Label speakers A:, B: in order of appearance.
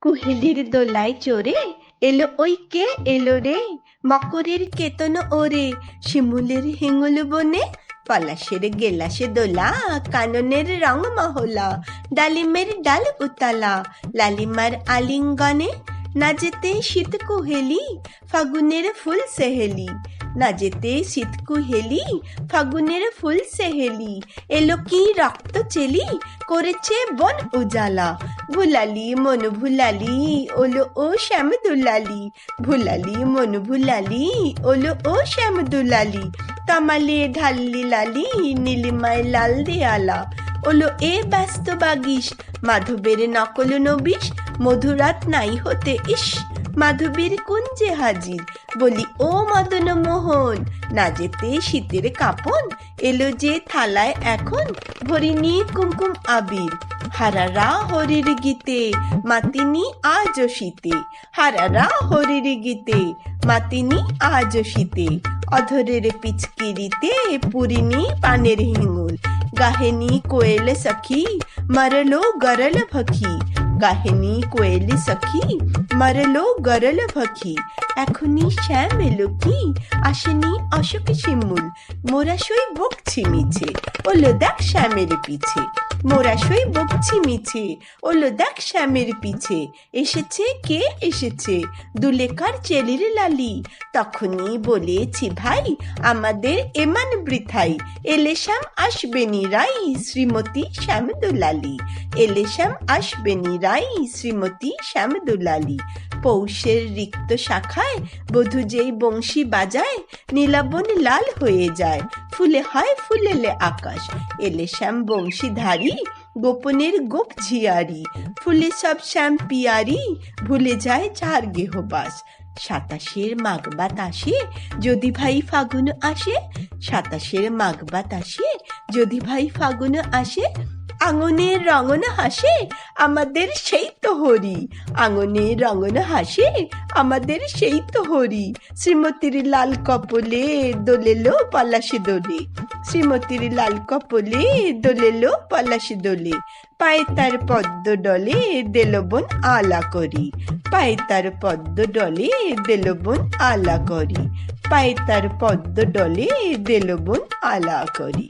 A: কুহেলির দোলায় চড়ে এলো ওই কে এলো রে। মকরের কেতন ওরে, শিমুলের হিঙ্গুল বনে। পলাশের গেলাসে দোলা, কাননের রং মহলা। ডালিমের ডাল উতালা, লালিমার আলিঙ্গনে না যেতে শীত কুহেলি, ফাগুনের ফুল সেহেলি। না যেতে শীত কুহেলি ফাগুনের ফুল সেহেলি এলো কি রক্ত চেলি, করেছে বন উজালা। ভুলালি মন ভুলালি, ওলো ও শ্যাম দুলালি। ভুলালি মন ভুলালি, ওলো ও শ্যাম দুলালি। তামালে ঢাল্লি লালি, নীলিমায় লাল দেয়ালা। ওলো এ ব্যস্ত বাগিস মাধবের নকল নবিস মধুরাত নাই হতে ইস মাধবীর কুঞ্জে হাজির। বলি, ও মদন মোহন, না যেতে শীতের কাপন? এলো যে থালায় এখন ভরিনি কুমকুম আবির। হারারা হরির গীতে, মাতিনি আজ শীতে। হারারা হরির গীতে, মাতিনি আজ শীতে। অধরের পিচকিরিতে পুরিনি পানের হিঙ্গুল গাহেনি কোয়েল সখী, মরলো গরল ভখি। গাহেনি কোয়েল সখী মরলো গরল ভখি এখনই শ্যাম এলো কি? আসেনি অশোক শিমুল। মোরা সই বকছি মিছে, ওলো দেখ শ্যামের পিছে। মোরা সই বকছি মিছে, ওলো দেখ শ্যামের পিছে। এসেছে কে এসেছে? দুলেকার চেলির লালি। তখনই বলেছি, ভাই, আমাদের এমান বৃথাই। এলে শ্যাম আসবেনি রাই, শ্রীমতী শ্যাম দুলালি এলে শ্যাম আসবেনি রাই, শ্রীমতী শ্যাম দুলালি পৌষের রিক্ত শাখায় বধূ যেই বংশী বাজায়, নীলাবন লাল হয়ে যায়। ফুলে হয় ফুলেলে আকাশ। এলে শ্যাম বংশীধারী, গোপনের গোপ ঝিয়ারি। ফুলে সব শ্যাম পিয়ারি, ভুলে যায় চার গেহবাস। সাতাশের মাঘ বাতাসে যদি ভাই ফাগুন আসে, সাতাশের মাঘ বাতাসে যদি ভাই ফাগুন আসে আঙনের রঙন হাসে, আমাদের সেই তো হরি আঙনের রঙন হাসে, আমাদের সেই তো হরি শ্রীমতীর লাল কপলে দোলেলো পলাশে দোলে। শ্রীমতীর লাল কপলে দোলেলো পলাশে দোলে। পায়ে তার পদ্ম ডলে দেলবন আলা করি। পায়ে তার পদ্ম ডলে দেলবন আলা করি। পায়ে তার পদ্ম ডলে দেলবন আলা করি।